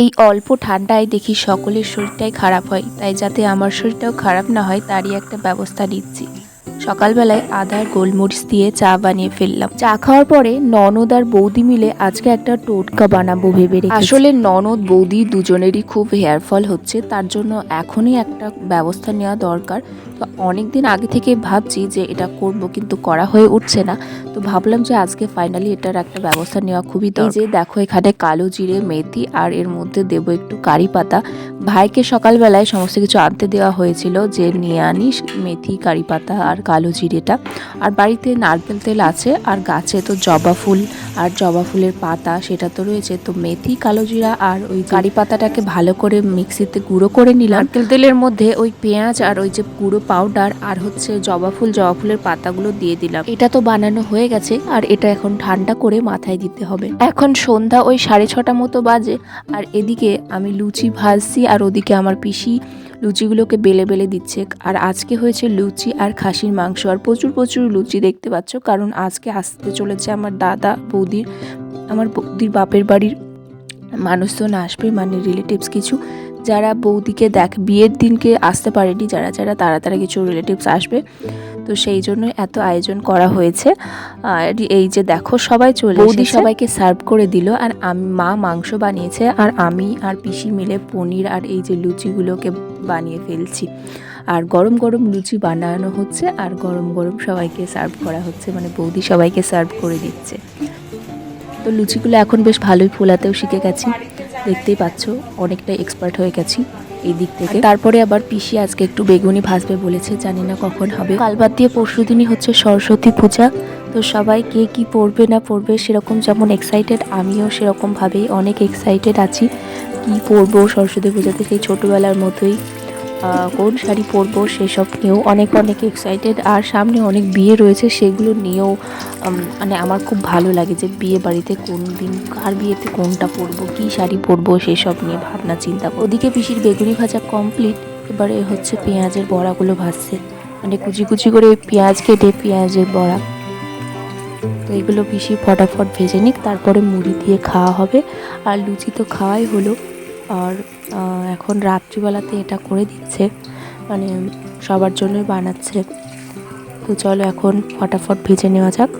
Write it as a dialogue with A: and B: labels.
A: এই অল্প ঠান্ডায় দেখি সকলের শরীরটাই খারাপ হয়, তাই যাতে আমার শরীরটাও খারাপ না হয়, তারই একটা ব্যবস্থা নিচ্ছি। সকালবেলায় আদা আর গোলমরিচ দিয়ে চা বানিয়ে ফেললাম। চা খাওয়ার পরে ননদ আর বৌদি মিলে আজকে একটা টোটকা বানাবো ভেবে আসলে ননদ বৌদি দুজনেরই খুব হেয়ার ফল হচ্ছে তার জন্য এখনই একটা ব্যবস্থা নেওয়া দরকার। তো অনেক দিন আগে থেকে ভাবছি যে এটা করব কিন্তু করা হয়ে উঠছে না। তো ভাবলাম যে আজকে ফাইনালি এটার একটা ব্যবস্থা নেওয়া খুবই দরকার যে দেখো এখানে কালো জিরে মেথি আর এর মধ্যে দেবো একটু কারি পাতা। ভাইকে সকালবেলায় সমস্ত কিছু আনতে দেওয়া হয়েছিল যে নিয়ে আনিস মেথি কারি পাতা আর কালো জিরেটা। আর বাড়িতে নারকেল তেল আছে, আর গাছে তো জবা ফুল, আর জবা ফুলের পাতা সেটা তো রয়েছে। তো মেথি, কালো জিরা আর ওই কারি পাতাটাকে ভালো করে মিক্সিতে গুঁড়ো করে নিলাম। নারকেল তেলের মধ্যে ওই পেঁয়াজ আর ওই যে গুঁড়ো পাউডার আর হচ্ছে জবা ফুল, জবা ফুলের পাতাগুলো দিয়ে দিলাম। এটা তো বানানো হয়ে গেছে, আর এটা এখন ঠান্ডা করে মাথায় দিতে হবে। এখন সন্ধ্যা ওই সাড়ে ছটা মতো বাজে, আর এদিকে আমি লুচি ভাজছি, আর ওদিকে আমার পিসি লুচিগুলোকে বেলে বেলে দিচ্ছে। আর আজকে হয়েছে লুচি আর খাসির মাংস। আর প্রচুর প্রচুর লুচি দেখতে পাচ্ছ কারণ আজকে আসতে চলেছে আমার দাদা বৌদির আমার বৌদির বাপের বাড়ির মানুষজন আসবে মানে রিলেটিভস কিছু যারা বৌদিকে দেখ বিয়ের দিনকে আসতে পারেনি যারা যারা তারা তারা কিছু রিলেটিভস আসবে। তো সেই জন্য এত আয়োজন করা হয়েছে। আর এই যে দেখো সবাই চলে বৌদি সবাইকে সার্ভ করে দিল আর আমি মা মাংস বানিয়েছে আর আমি আর পিসি মিলে পনির আর এই যে লুচিগুলোকে বানিয়ে ফেলছি। আর গরম গরম লুচি বানানো হচ্ছে আর গরম গরম সবাইকে সার্ভ করা হচ্ছে মানে বৌদি সবাইকে সার্ভ করে দিচ্ছে। তো লুচিগুলো এখন বেশ ভালোই ফোলাতেও শিখে গেছি। দেখতেই পাচ্ছ অনেকটা এক্সপার্ট হয়ে গেছি এই দিক থেকে। তারপরে আবার পিসি আজকে একটু বেগুনি ভাজবে বলেছে জানি না কখন হবে। কাল বাদ দিয়ে পরশু দিনই হচ্ছে সরস্বতী পূজা তো সবাই কে কি পড়বে না পড়বে সেরকম যেমন এক্সাইটেড আমিও সেরকমভাবেই অনেক এক্সাইটেড আছি। কি পরবো সরস্বতী পূজাতে সেই ছোটোবেলার মতোই কোন শাড়ি পরবো সেসব নিয়েও অনেক অনেক এক্সাইটেড আর সামনে অনেক বিয়ে রয়েছে সেগুলো নিয়েও মানে আমার খুব ভালো লাগে যে বিয়ে বাড়িতে কোন দিন, কার বিয়েতে কোনটা পরবো, কী শাড়ি পরবো সেসব নিয়ে ভাবনা, চিন্তা। ওদিকে পিসির বেগুনি ভাজা কমপ্লিট এবারে হচ্ছে পেঁয়াজের বড়াগুলো ভাজছে। মানে কুচি কুচি করে পেঁয়াজ কেটে পেঁয়াজের বড়া। তো এগুলো পিসি ফটাফট ভেজে নিক, তারপরে মুড়ি দিয়ে খাওয়া হবে। আর লুচি তো খাওয়াই হলো। আর এখন রাত্রিবেলাতে এটা করে দিচ্ছে। মানে সবার জন্যই বানাচ্ছে। তো চলো এখন ফটাফট ভেজে নেওয়া যাক।